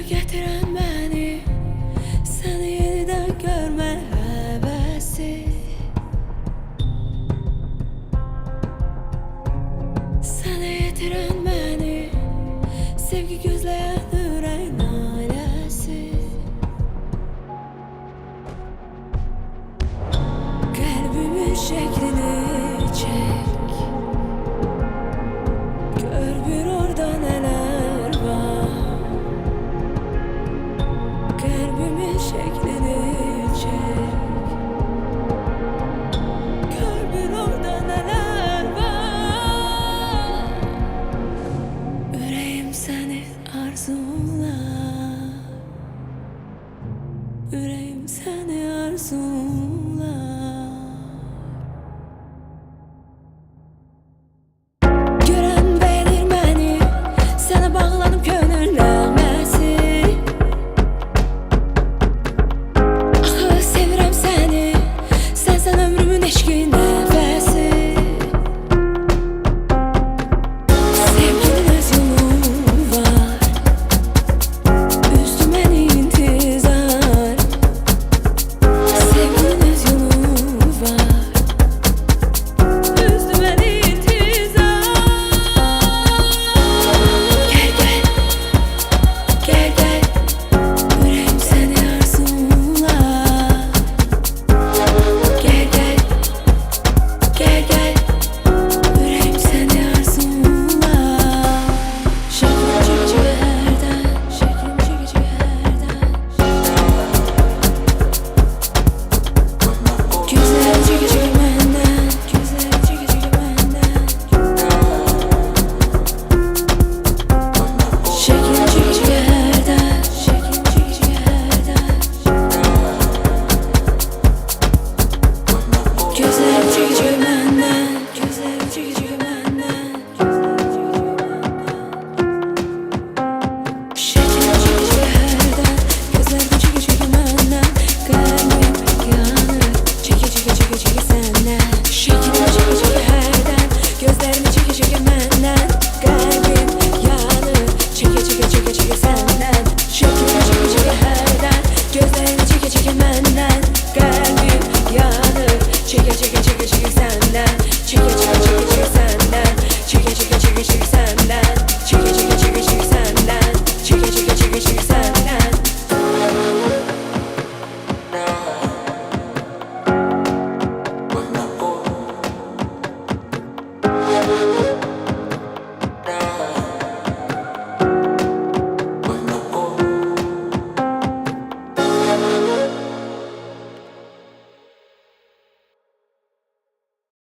Başa getiren beni. Seni yeniden görme hevesi. Sana yetiren beni. Sevgi gözleyen yüreğim seni arzumlar